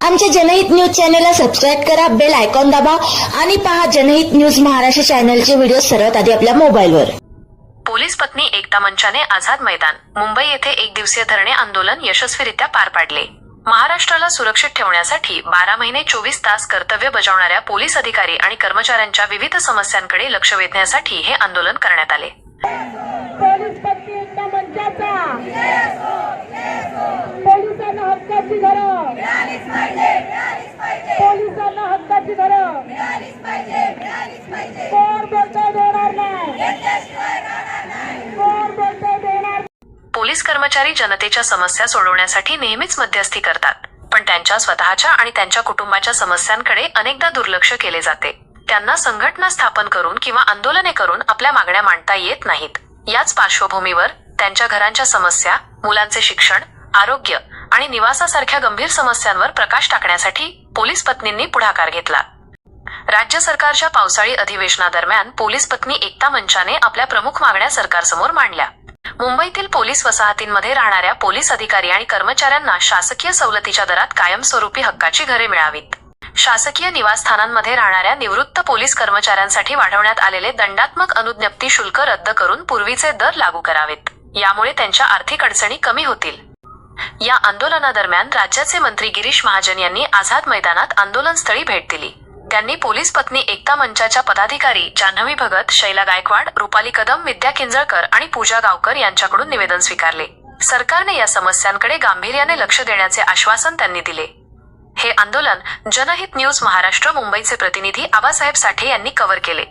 आमच्या जनहित न्यूज चॅनलला सबस्क्राईब करा बेल आयकॉन दाबा आणि पहा जनहित न्यूज महाराष्ट्र चॅनलचे व्हिडिओ सर्वात आधी आपल्या मोबाईलवर. पोलीस पत्नी एकता मंचाने आझाद मैदान मुंबई येथे एक दिवसीय धरणे आंदोलन यशस्वीरित्या पार पाडले. महाराष्ट्राला सुरक्षित ठेवण्यासाठी बारा महिने चोवीस तास कर्तव्य बजावणाऱ्या पोलीस अधिकारी आणि कर्मचाऱ्यांच्या विविध समस्यांकडे लक्ष वेधण्यासाठी हे आंदोलन करण्यात आले पोलीस पत्नी एकता मंचाचा पोलिसांना हक्काची घरं पोलिसांना हक्काची घरं कोण बोलतंय देणार नाही कोण बोलतंय देणार पोलीस कर्मचारी जनतेच्या समस्या सोडवण्यासाठी नेहमीच मध्यस्थी करतात. पण त्यांच्या स्वतःच्या आणि त्यांच्या कुटुंबाच्या समस्यांकडे अनेकदा दुर्लक्ष केले जाते. त्यांना संघटना स्थापन करून किंवा आंदोलने करून आपल्या मागण्या मांडता येत नाहीत. याच पार्श्वभूमीवर त्यांच्या घरांच्या समस्या मुलांचे शिक्षण आरोग्य आणि निवासासारख्या गंभीर समस्यांवर प्रकाश टाकण्यासाठी पोलीस पत्नींनी पुढाकार घेतला. राज्य सरकारच्या पावसाळी अधिवेशनादरम्यान पोलीस पत्नी एकता मंचाने आपल्या प्रमुख मागण्या सरकारसमोर मांडल्या. मुंबईतील पोलीस वसाहतींमध्ये राहणाऱ्या पोलीस अधिकारी आणि कर्मचाऱ्यांना शासकीय सवलतीच्या दरात कायमस्वरूपी हक्काची घरे मिळावीत. शासकीय निवासस्थानांमध्ये राहणाऱ्या निवृत्त पोलीस कर्मचाऱ्यांसाठी वाढवण्यात आलेले दंडात्मक अनुज्ञप्ती शुल्क रद्द करून पूर्वीचे दर लागू करावेत. यामुळे त्यांच्या आर्थिक अडचणी कमी होतील. या आंदोलनादरम्यान राज्याचे मंत्री गिरीश महाजन यांनी आझाद मैदानात आंदोलनस्थळी भेट दिली. त्यांनी पोलीस पत्नी एकता मंचाच्या पदाधिकारी जान्हवी भगत शैला गायकवाड रुपाली कदम विद्या किंजळकर आणि पूजा गावकर यांच्याकडून निवेदन स्वीकारले. सरकारने या समस्यांकडे गांभीर्याने लक्ष देण्याचे आश्वासन त्यांनी दिले. हे आंदोलन जनहित न्यूज महाराष्ट्र मुंबईचे प्रतिनिधी आबासाहेब साठे यांनी कव्हर केले.